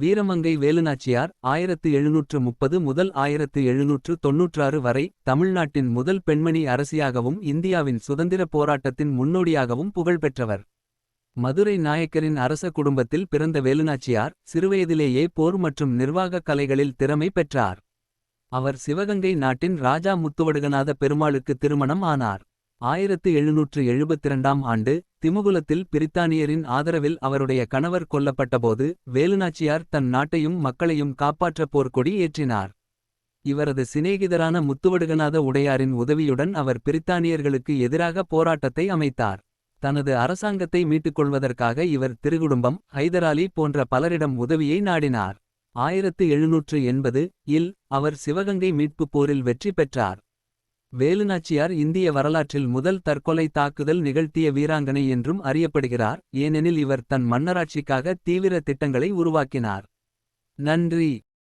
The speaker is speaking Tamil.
வீரமங்கை வேலுநாச்சியார் ஆயிரத்து எழுநூற்று முப்பது முதல் ஆயிரத்து எழுநூற்று தொன்னூற்றாறு வரை தமிழ்நாட்டின் முதல் பெண்மணி அரசியாகவும் இந்தியாவின் சுதந்திரப் போராட்டத்தின் முன்னோடியாகவும் புகழ்பெற்றவர். மதுரை நாயக்கரின் அரச குடும்பத்தில் பிறந்த வேலுநாச்சியார் சிறுவயதிலேயே போர் மற்றும் நிர்வாகக் கலைகளில் திறமை பெற்றார். அவர் சிவகங்கை நாட்டின் ராஜா முத்துவடுகநாத பெருமாளுக்கு திருமணம் ஆனார். ஆயிரத்து எழுநூற்று எழுபத்திரண்டாம் ஆண்டு திமுகுலத்தில் பிரித்தானியரின் ஆதரவில் அவருடைய கணவர் கொல்லப்பட்டபோது வேலுநாச்சியார் தன் நாட்டையும் மக்களையும் காப்பாற்ற போர்க்கொடி ஏற்றினார். இவரது சிநேகிதரான முத்துவடுகநாத உடையாரின் உதவியுடன் அவர் பிரித்தானியர்களுக்கு எதிராக போராட்டத்தை அமைத்தார். தனது அரசாங்கத்தை மீட்டுக்கொள்வதற்காக இவர் திருகுடும்பம் ஹைதராலி போன்ற பலரிடம் உதவியை நாடினார். ஆயிரத்து எழுநூற்று எண்பது இல் அவர் சிவகங்கை மீட்புப் போரில் வெற்றி பெற்றார். வேலுநாச்சியார் இந்திய வரலாற்றில் முதல் தற்கொலை தாக்குதல் நிகழ்த்திய வீராங்கனை என்றும் அறியப்படுகிறார். ஏனெனில் இவர் தன் மன்னராட்சிக்காக தீவிர திட்டங்களை உருவாக்கினார். நன்றி.